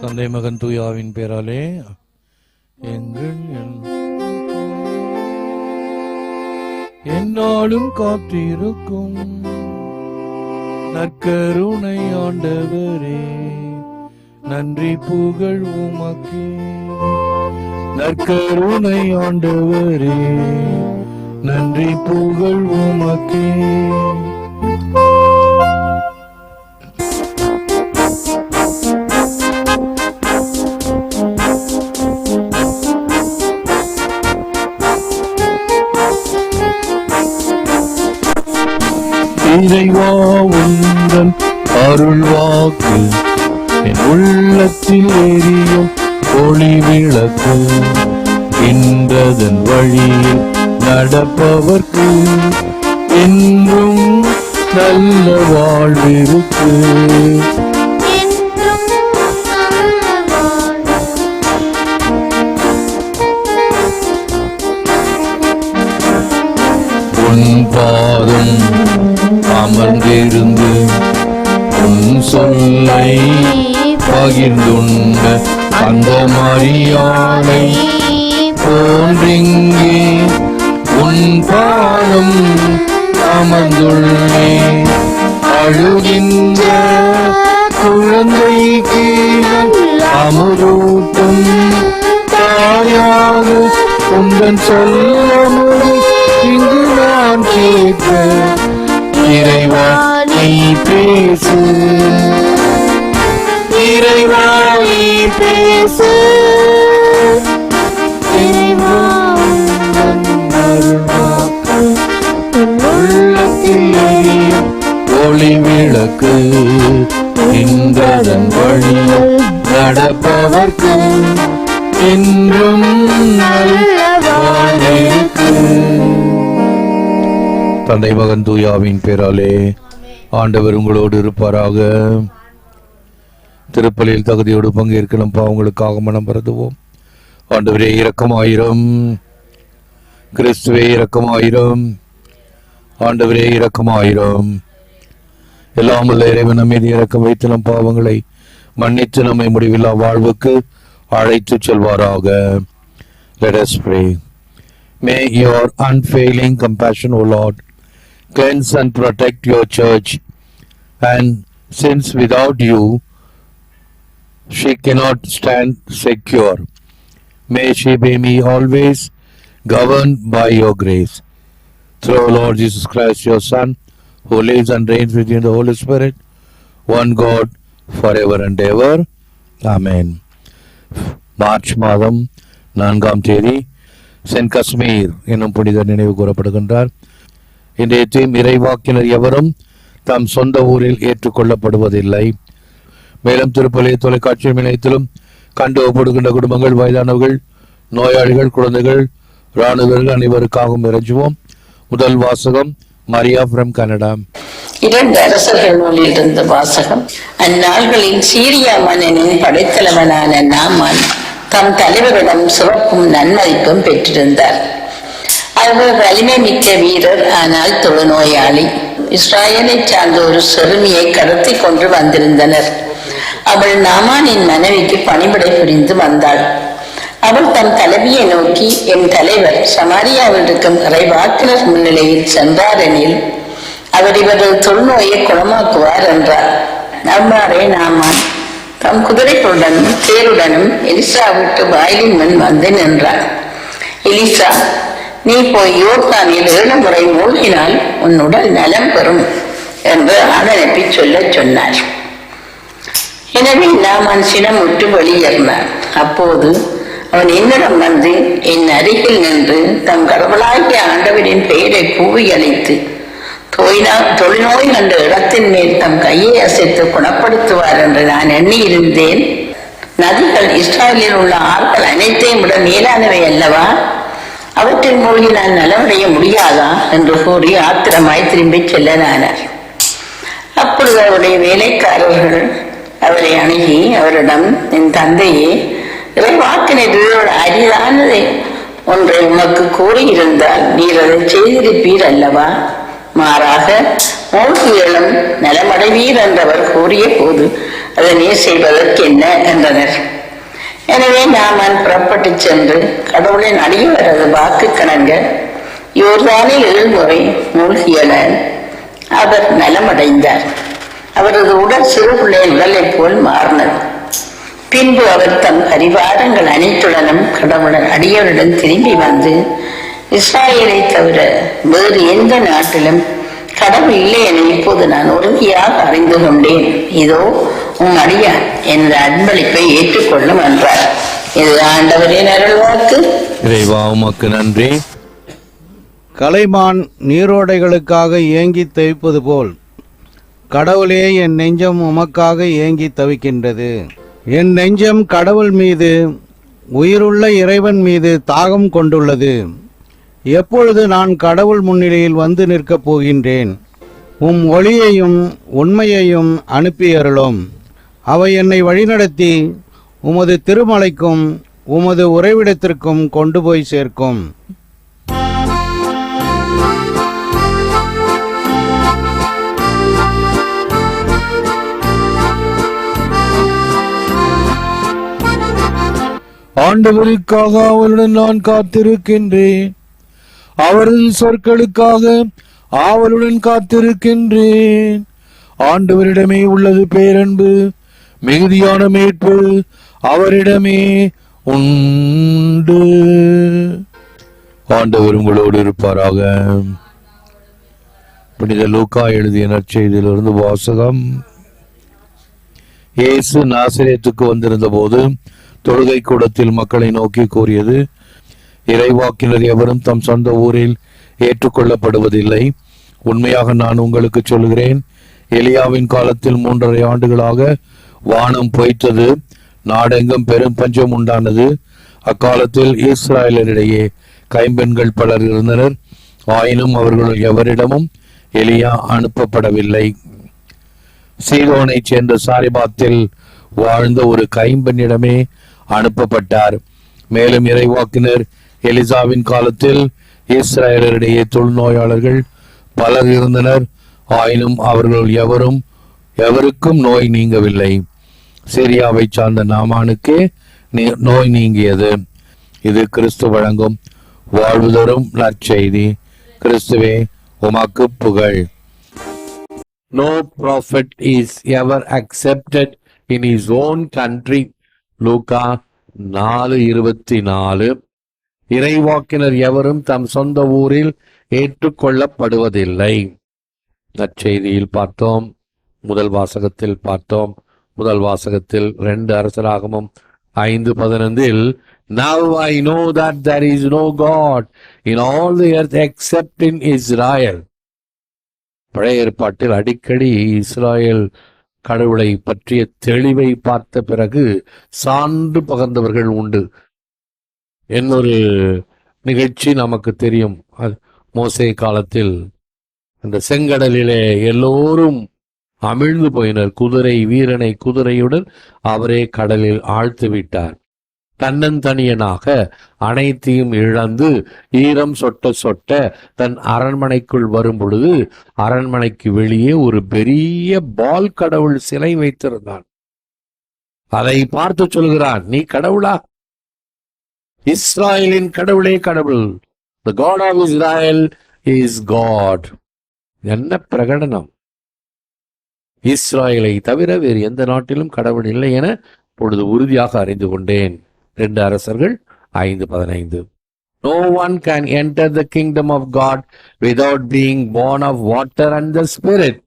தந்தை மகன் தூயாவின் பேராலே. எங்கள் என்னாலும் எந்நாளும் காத்திருக்கும் நற்கருணை ஆண்டவரே. நன்றி புகழ் உமக்கே. நற்கருணை ஆண்டவரே. நன்றி புகழ் உமக்கே. இறைவா உந்தன் அருள் வாக்கு என் உள்ளத்தில் எரியும் ஒளி விளக்கு. இன்றதன் வழியில் நடப்பவர்க்கு என்றும் நல்ல வாழ்விருக்கு. மரியாதை போன்றிங்கே உன் பாலும் அமர்ந்துள்ளே. அழுகின்ற குழந்தைக்கு அமுதூட்டும் தாயாக உங்கள் சொல்லமுடி நடப்பவர்க்கு என்றும் தந்தை மகன் தூயாவின் பேராலே ஆண்டவர் உங்களோடு இருப்பாராக. திருப்பலியில் தகுதியோடு பங்கேற்கலாம் பாவங்களுக்காக மனம் பரதுவோம் ஆண்டவரே இரக்கமாயிரம். கிறிஸ்துவே இரக்கமாயிரம். ஆண்டவரே இரக்கமாயிரம். எல்லாம் உள்ள இறைவன் மீது இறக்கம் வைத்தலும் பாவங்களை மன்னித்து நம்மை முடிவில்லா வாழ்வுக்கு அழைத்து செல்வாராக Let us pray. May your unfailing compassion, O Lord, cleanse and protect your church. And since without you she cannot stand secure, may she be me always governed by your grace. Through our Lord Jesus Christ, your Son, who lives and reigns with you in the Holy Spirit, one God, forever and ever amen March மாதம் நான்காம் தேதி send Kashmir என்னும் புனிதர் நினைவு கூறப்படுகின்றார். இன்றைய theme இறைவாக்கினர் எவரும் தம் சொந்த ஊரில் ஏற்றுக்கொள்ளப்படுவதில்லை. மேலும் திருப்பலி தொலைக்காட்சி நிலையத்திலும் கண்டு ஒப்படுகின்ற குடும்பங்கள் வயதானவர்கள் நோயாளிகள் குழந்தைகள் இராணுவர்கள் அனைவருக்காகவும் இறைஞ்சுவோம். முதல் வாசகம் மரியா ஃப்ரம் கனடா இரண்டு அரசர்கள் நூலில் இருந்த வாசகம் அந்நாள்களில் சீரியா மன்னனின் படைத்தலைவனான நாமான் தம் தலைவரிடம் சிறப்பும் நன்மதிப்பும் பெற்றிருந்தார். அவர் வலிமை மிக்க வீரர் ஆனால் தொழுநோயாளி. இஸ்ராயலை சார்ந்த ஒரு சிறுமியை கடத்தி கொண்டு வந்திருந்தனர். அவள் நாமானின் மனைவிக்கு பணிபடை புரிந்து வந்தாள். அவள் தன் தலைவியை நோக்கி என் தலைவர் சமாரியாவில் இருக்கும் இறைவாக்கினர் முன்னிலையில் சென்றார் எனில் அவர் இவரது தொழுநோயை குணமாக்குவார் என்றார். அவ்வாறே நாமான் தம் குதிரைகளுடனும் தேருடனும் எலிசா விட்டு வாயிலின் முன் வந்து நின்றார். எலிசா நீ போய் யோர்தானில் ஏழு முறை மூழ்கினால் உன் உடல் நலம் பெறும் என்று ஆதரப்பி சொல்லச் சொன்னார். எனவே நாமன் சினம் விட்டு வெளியேறினார் அப்போது அவன் என்னிடம் வந்து என் அருகில் நின்று தம் கடவுளாகிய ஆண்டவரின் பெயரை கூவி அழைத்து தொய்னா தொழில்நோய் என்ற இடத்தின் மேல் தம் கையை அசைத்து குணப்படுத்துவார் என்று நான் எண்ணியிருந்தேன். நதிகள் இஸ்ராயலில் உள்ள ஆட்கள் அனைத்தையும் விட மேலானவை அல்லவா? அவற்றில் மூழ்கி நான் நலமடைய முடியாதா? என்று கூறி ஆத்திரமாய் திரும்பிச் செல்லலானார் அப்பொழுது அவருடைய வேலைக்காரர்கள் அவரை அணுகி அவரிடம் என் தந்தையே இறைவாக்கினரோட அரிதானதே. ஒன்றை உனக்கு கூறியிருந்தால் நீர் அதை செய்திருப்பீர் அல்லவா? மாறாக மூழ்கியலும் நலமடைவீர் என்றவர் கூறிய போது அதனை செய்வதற்கு என்ன என்றனர். எனவே நாமன் புறப்பட்டுச் சென்று கடவுளின் அடியவரது வாக்கு கணங்க யோர்தானில் ஏழ்முறை மூழ்கியலன் அவர் நலமடைந்தார். அவரது உடல் சிறு பிள்ளையின் உடலை போல் மாறினது. பின்பு அவர் தம் பரிவாரங்கள் அனைத்துடனும் கடவுளன் அடியவரிடம் திரும்பி வந்து இஸ்ராயலை தவிர வேறு எந்த நாட்டிலும் கடவுள் இல்லை என இப்போது நான் உறுதியாக அறிந்து கொண்டேன். இதோ உம் அடியான் என்ற அன்பளிப்பை ஏற்றுக்கொள்ளும் என்றார். இது ஆண்டவரின் அருள்வாக்கு. இறைவா உமக்கு நன்றி. கலைமான் நீரோடைகளுக்காக ஏங்கி தவிப்பது போல் கடவுளே என் நெஞ்சம் உமக்காக ஏங்கி தவிக்கின்றது. என் நெஞ்சம் கடவுள் மீது உயிருள்ள இறைவன் மீது தாகம் கொண்டுள்ளது. எப்பொழுது நான் கடவுள் முன்னிலையில் வந்து நிற்கப் போகின்றேன்? உம் ஒளியையும் உண்மையையும் அனுப்பியருளும். அவை என்னை வழிநடத்தி உமது திருமலைக்கும் உமது உறைவிடத்திற்கும் கொண்டு போய் சேர்க்கும். ஆண்டவருக்காக அவளுடன் நான் காத்திருக்கின்றேன். அவரது சொற்களுக்காக ஆவலுடன் காத்திருக்கின்றேன். ஆண்டவரிடமே உள்ளது பேரன்பு மிகுதியான மீட்பு அவரிடமே உண்டு. ஆண்டவர் உங்களோடு இருப்பாராக. புனித லூக்கா எழுதிய நற்செய்தியிலிருந்து வாசகம். இயேசு நாசிரியத்துக்கு வந்திருந்த போது தொழுகை கூடத்தில் மக்களை நோக்கி கூறியது இறைவாக்கினர் எவரும் தம் சொந்த ஊரில் ஏற்றுக்கொள்ளப்படுவதில்லை. உண்மையாக நான் உங்களுக்கு சொல்கிறேன் எலியாவின் காலத்தில் மூன்றரை ஆண்டுகளாக வானம் பொய்த்தது நாடெங்கும் பெரும் பஞ்சம் உண்டானது. அக்காலத்தில் இஸ்ராயலரிடையே கைம்பெண்கள் பலர் இருந்தனர் ஆயினும் அவர்கள் எவரிடமும் எலியா அனுப்பப்படவில்லை. சீதோனைச் சேர்ந்த சாரிபாத்தில் வாழ்ந்த ஒரு கைம்பெண்ணிடமே அனுப்பப்பட்டார். மேலும் இறைவாக்கினர் எலிசாவின் காலத்தில் இஸ்ரேலரிடையே தொழுநோயாளர்கள் பலர் இருந்தனர். ஆயினும் அவர்கள் எவரும் எவருக்கும் நோய் நீங்கவில்லை. சிரியாவை சார்ந்த நாமானுக்கே நீ- நோய் நீங்கியது. இது கிறிஸ்து வழங்கும் வாழ்வு தரும் நற்செய்தி. கிறிஸ்துவே உமக்கு புகழ். No prophet is ever accepted in his own country Luca நாலு இருபத்தி நாலு. இறைவாக்கினர் எவரும் தம் சொந்த ஊரில் ஏற்றுக்கொள்ளப்படுவதில்லை. நற்செய்தியில் பார்த்தோம் முதல் வாசகத்தில் பார்த்தோம். முதல் வாசகத்தில் ரெண்டு அரசராகமும் ஐந்து பதினைந்தில் Now I know that there is no God in all the earth except in Israel. பழைய ஏற்பாட்டில் அடிக்கடி இஸ்ராயல் கடவுளை பற்றிய தெளிவை பார்த்த பிறகு சான்று பகர்ந்தவர்கள் உண்டு. என்னொரு நிகழ்ச்சி நமக்கு தெரியும். மோசை காலத்தில் அந்த செங்கடலிலே எல்லோரும் அமிழ்ந்து போயினர். குதிரை வீரனை குதிரையுடன் அவரே கடலில் ஆழ்த்து விட்டார் தன்னந்தனியனாக அனைத்தையும் இழந்து ஈரம் சொட்ட சொட்ட தன் அரண்மனைக்குள் வரும் பொழுது அரண்மனைக்கு வெளியே ஒரு பெரிய பால் கடவுள் சிலை வைத்திருந்தான். அதை பார்த்து சொல்கிறான் நீ கடவுளா? இஸ்ராயலின் கடவுளே கடவுள். The God of Israel is God என்ன பிரகடனம்? இஸ்ராயலை தவிர வேறு எந்த நாட்டிலும் கடவுள் இல்லை என பொழுது உறுதியாக அறிந்து கொண்டேன். ரெண்டு அரசர்கள் ஐந்து பதினைந்து. No one can enter the kingdom of God without being born of water and the spirit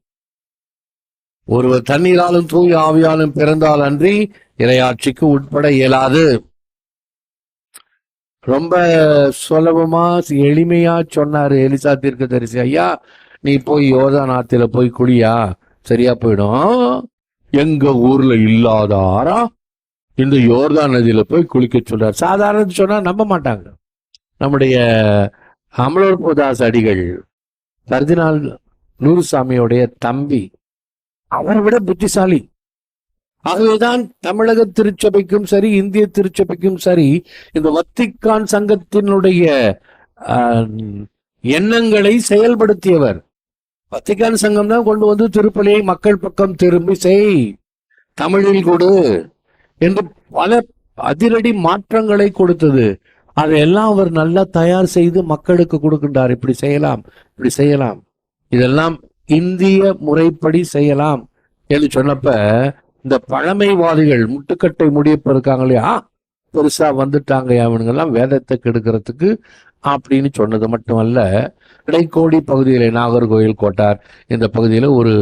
ஒருவர் தண்ணீராலும் தூய் ஆவியாலும் பிறந்தால் அன்றி இரையாட்சிக்கு உட்பட இயலாது. ரொம்ப சுலபமா எளிமையா சொன்னாரு எலிசா தீர்க்க தரிசி ஐயா நீ போய் யோதா ஆத்துல போய் குளியா? சரியா போயிடும். எங்க ஊர்ல இல்லாத ஆறா இந்த யோர்தா நதியில போய் குளிக்க சொல்றாரு. சாதாரண சொன்னா நம்ப மாட்டாங்க. நம்முடைய அமலோர் புதாஸ் அடிகள் கர்தினால் நூறுசாமியோடைய தம்பி அவரை விட புத்திசாலி. ஆகவேதான் தமிழக திருச்சபைக்கும் சரி இந்திய திருச்சபைக்கும் சரி இந்த வத்திக்கான் சங்கத்தினுடைய ஆஹ், எண்ணங்களை செயல்படுத்தியவர். வத்திக்கான் சங்கம் தான் கொண்டு வந்து திருப்பலியை மக்கள் பக்கம் திரும்பி செய் தமிழில் கொடு என்று பல அதிரடி மாற்றங்களை கொடுத்தது. அதையெல்லாம் அவர் நல்லா தயார் செய்து மக்களுக்கு கொடுக்கின்றார். இப்படி செய்யலாம் இப்படி செய்யலாம். இதெல்லாம் இந்திய முறைப்படி செய்யலாம் என்று சொன்னப்ப இந்த பழமைவாதிகள் முட்டுக்கட்டை முடியப்ப இருக்காங்க இல்லையா? பெருசா வந்துட்டாங்க அவனுங்கெல்லாம் வேதத்தை கெடுக்கிறதுக்கு அப்படின்னு சொன்னது மட்டுமல்ல இடைக்கோடி பகுதியில் நாகர்கோயில் கோட்டார் இந்த பகுதியில் ஒரு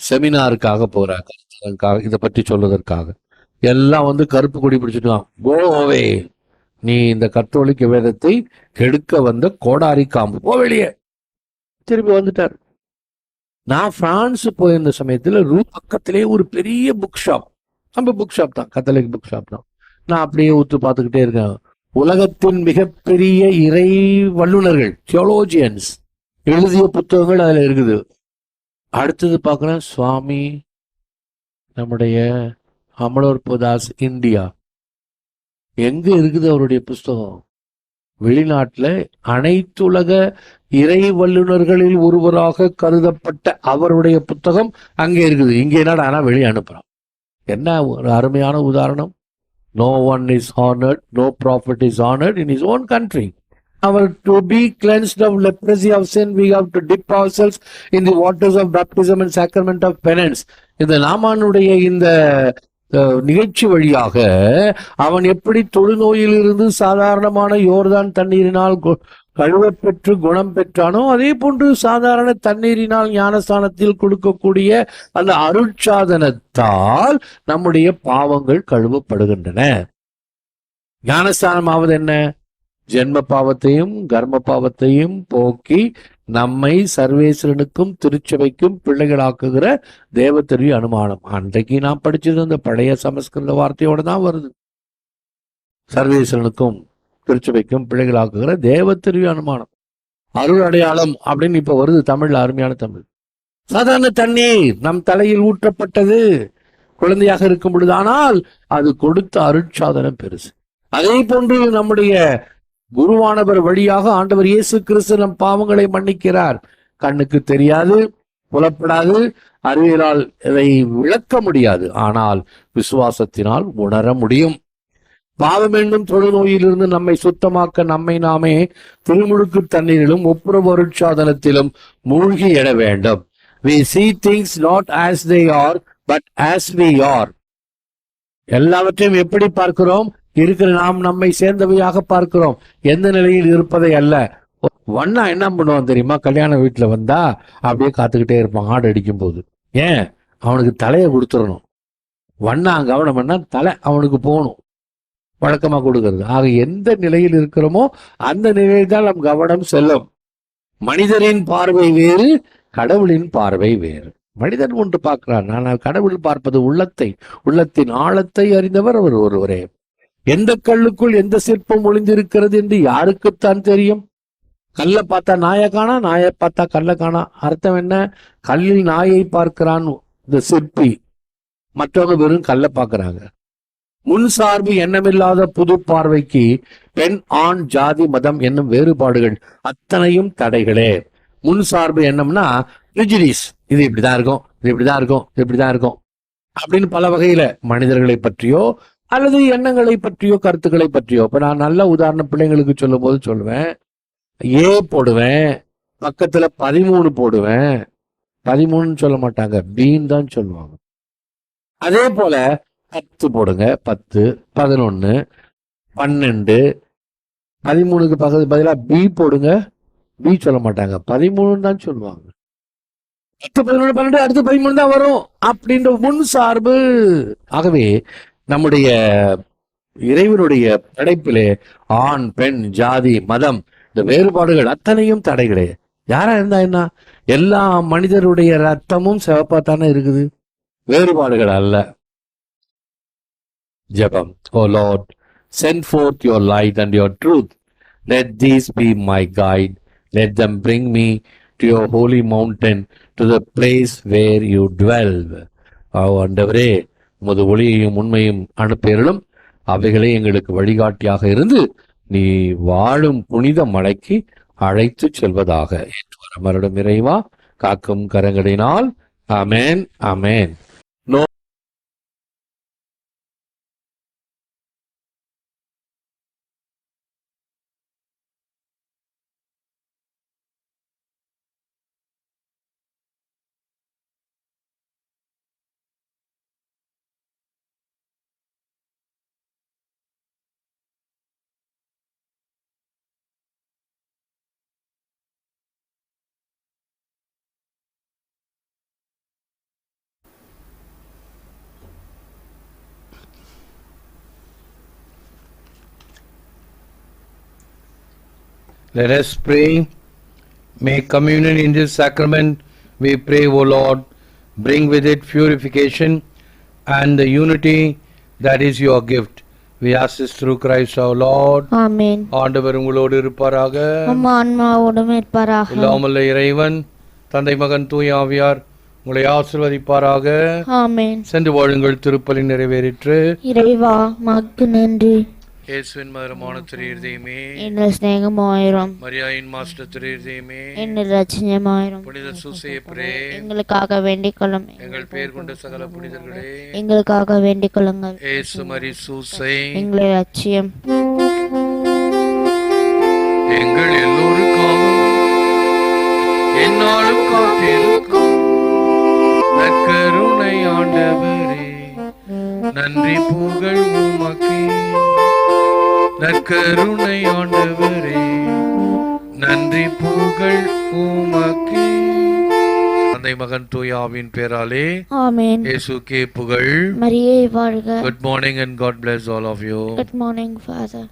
செமினாருக்காக போகிறார் கருத்தரங்குக்காக இதை பற்றி சொல்வதற்காக. எல்லாம் வந்து கருப்பு கொடி பிடிச்சிட்டு கோவே நீ இந்த கத்தோலிக்க வேதத்தை கெடுக்க வந்த கோடாரி காம்பு. போ வெளியே. திரும்பி வந்துட்டார். நான் பிரான்ஸ் போயிருந்த சமயத்தில் ரூ பக்கத்திலே ஒரு பெரிய புக் ஷாப் நம்ம புக் ஷாப் தான். கத்தலிக் புக் ஷாப் தான். நான் அப்படியே ஊத்து பார்த்துக்கிட்டே இருக்கேன். உலகத்தின் மிகப்பெரிய இறை வல்லுனர்கள் தியோலோஜியன்ஸ் எழுதிய புத்தகங்கள் அதில் இருக்குது. அடுத்தது பார்க்குறேன். சுவாமி நம்முடைய அமலோற்பதாஸ் இந்தியா. எங்கே இருக்குது அவருடைய புஸ்தகம்? வெளிநாட்டில் அனைத்துலக இறை வல்லுநர்களில் ஒருவராக கருதப்பட்ட அவருடைய புத்தகம் அங்கே இருக்குது. இங்கே என்னடா ஆனால் வெளியே அனுப்புறான். என்ன ஒரு அருமையான உதாரணம்? No one is honoured no prophet is honoured in his own country our to be cleansed of of of sin we have to dip ourselves in the waters of baptism and sacrament of penance இந்த நாமானுடைய இந்த நிகழ்ச்சி வழியாக அவன் எப்படி தொழுநோயிலிருந்து சாதாரணமான யோர்தான் தண்ணீரினால் கழுவப்பெற்று குணம் பெற்றானோ அதே போன்று சாதாரண தண்ணீரினால் ஞானஸ்தானத்தில் கொடுக்கக்கூடிய அந்த அருட்சாதனத்தால் நம்முடைய பாவங்கள் கழுவப்படுகின்றன. ஞானஸ்தானம் ஆவது என்ன? ஜென்ம பாவத்தையும் கர்ம பாவத்தையும் போக்கி நம்மை சர்வேஸ்வரனுக்கும் திருச்சபைக்கும் பிள்ளைகளாக்குகிற தேவத்தெரிய அனுமானம். அன்றைக்கு நான் படிச்சது அந்த பழைய சமஸ்கிருத வார்த்தையோட தான் வருது. சர்வேஸ்வரனுக்கும் திருச்சபைக்கும் பிள்ளைகளாக்குகிற தேவத்தெரிய அனுமானம். அருள் அடையாளம் அப்படின்னு இப்ப வருது தமிழ்ல அருமையான தமிழ். சாதாரண தண்ணீர் நம் தலையில் ஊற்றப்பட்டது. குழந்தையாக இருக்கும் பொழுது ஆனால் அது கொடுத்த அருட்சாதனம் பெருசு. அதே போன்று நம்முடைய குருவானவர் வழியாக ஆண்டவர் இயேசு கிறிஸ்து நம் பாவங்களை மன்னிக்கிறார். கண்ணுக்கு தெரியாது புலப்படாது அறிவியலால் இதை விளக்க முடியாது. ஆனால் விசுவாசத்தினால் உணர முடியும். பாவம் என்னும் தொழுநோயிலிருந்து நம்மை சுத்தமாக்க நம்மை நாமே திருமுழுக்கு தண்ணீரிலும் ஒப்புரவு அருட்சாதனத்திலும் மூழ்கி எட வேண்டும். We see things not as they are but as we are எல்லாவற்றையும் எப்படி பார்க்கிறோம்? இருக்கிற நாம் நம்மை சேர்ந்தவையாக பார்க்கிறோம். எந்த நிலையில் இருப்பதை அல்ல. வண்ணா என்ன பண்ணுவான் தெரியுமா? கல்யாண வீட்டில் வந்தா அப்படியே காத்துக்கிட்டே இருப்பான். ஆடு அடிக்கும் போது ஏன்? அவனுக்கு தலையை கொடுத்துடணும். வண்ணா கவனம் பண்ணா தலை அவனுக்கு போகணும். வழக்கமாக கொடுக்கறது. ஆக எந்த நிலையில் இருக்கிறோமோ அந்த நிலையில் தான் நம் கவனம் செல்லும். மனிதரின் பார்வை வேறு கடவுளின் பார்வை வேறு. மனிதன் ஒன்று பார்க்கிறான். ஆனால் கடவுள் பார்ப்பது உள்ளத்தை உள்ளத்தின் ஆழத்தை அறிந்தவர் அவர் ஒருவரே. எந்த கல்லுக்குள் எந்த சிற்பம் ஒளிந்திருக்கிறது என்று யாருக்குத்தான் தெரியும்? கல்லை பார்த்தா நாயை காணா நாயை பார்த்தா கல்லை காணா. அர்த்தம் என்ன? கல்லில் நாயை பார்க்கிறான் இந்த சிற்பி. மற்றவங்க வெறும் கல்லை பார்க்கிறாங்க. முன் சார்பு எண்ணமில்லாத புது பார்வைக்கு பெண் ஆண் ஜாதி மதம் என்னும் வேறுபாடுகள் அத்தனையும் தடைகளே. முன் சார்பு எண்ணம்னா ரிஜிடிஸ் இது இப்படிதான் இருக்கும் இது இப்படிதான் இருக்கும் இது இப்படிதான் இருக்கும். அப்படின்னு பல வகையில மனிதர்களை பற்றியோ அல்லது எண்ணங்களை பற்றியோ கருத்துக்களை பற்றியோ. இப்ப நான் நல்ல உதாரணம் பிள்ளைங்களுக்கு சொல்லும் போது சொல்லுவேன். ஏ போடுவேன் பக்கத்துல பதிமூணு போடுவேன். பதிமூணுன்னு சொல்ல மாட்டாங்க. பீன் தான் சொல்லுவாங்க. அதே போல பத்து போடுங்க. பத்து பதினொன்னு பன்னெண்டு. பதிமூணுக்கு பக்கத்து பதிலா பி போடுங்க. பி சொல்ல மாட்டாங்க. பதிமூணுன்னு தான் சொல்லுவாங்க. பத்து பதினொன்று பன்னெண்டு அடுத்து பதிமூணு தான் வரும். அப்படின்ற முன் சார்பு. ஆகவே நம்முடைய இறைவனுடைய படைப்பிலே ஆண் பெண் ஜாதி மதம் இந்த வேறுபாடுகள் அத்தனையும் தடைகளே யாரா இருந்தா என்ன எல்லா மனிதருடைய ரத்தமும் சிவப்பா தானே இருக்குது வேறுபாடுகள் அல்ல ஜபம் O Lord send forth your light and your truth let these be my guide let them bring me to your holy mountain to the place where you dwell ஆண்டவரே உமது ஒளியையும் உண்மையும் அனுப்பியருளும். அவைகளே எங்களுக்கு வழிகாட்டியாக இருந்து நீ வாழும் புனித மலைக்கு அழைத்து செல்வதாக. என்று அமரிடம் இறைவா காக்கும் கரங்களினால். அமேன் அமேன் Let us pray. Make communion in this sacrament, we pray, O Lord, bring with it purification and the unity that is your gift. We ask this through Christ our Lord. ஆமேன் ஆண்டவர் உங்களோடு இருப்பாராக உம் ஆன்மாவோடும் இருப்பாராக இல்லாமல்ல இறைவன் தந்தை மகன் தூய ஆவியார் உங்களை ஆசிர்வதிப்பாராக ஆமேன் சென்று வாழுங்கள் திருப்பலி நிறைவேறிற்று இறைவா மக்கு நன்றி இயேசுவின் மதுரமான திரு എന്റെ സ്നേഹമായിരം மரியாயின் மாஸ்டர் திரு എന്റെ രചനമായിരം புனித சூசையப்பரே எங்களுக்காக வேண்டிக் கொள்ளும் எங்கள் பெயர் கொண்ட சகல புனிதர்களே எங்களுக்காக வேண்டிக் கொள்ளுங்கள் ஏசு மரி சூசை எங்களை லட்சியம் எங்கள் எல்லோருக்காகவும் என்னாலும் காத்திருக்கும் நற்கருணை ஆண்டவரே நன்றி புகழ் உமக்கே நற்கருணை ஆண்டவரே. நன்றி புகழ் உமக்கே. தந்தை மகன் தூயாவின் பேராலே ஆமேன். இயேசுக்கே புகழ். மரியே வாழ்க. Good morning and God bless all of you. Good morning father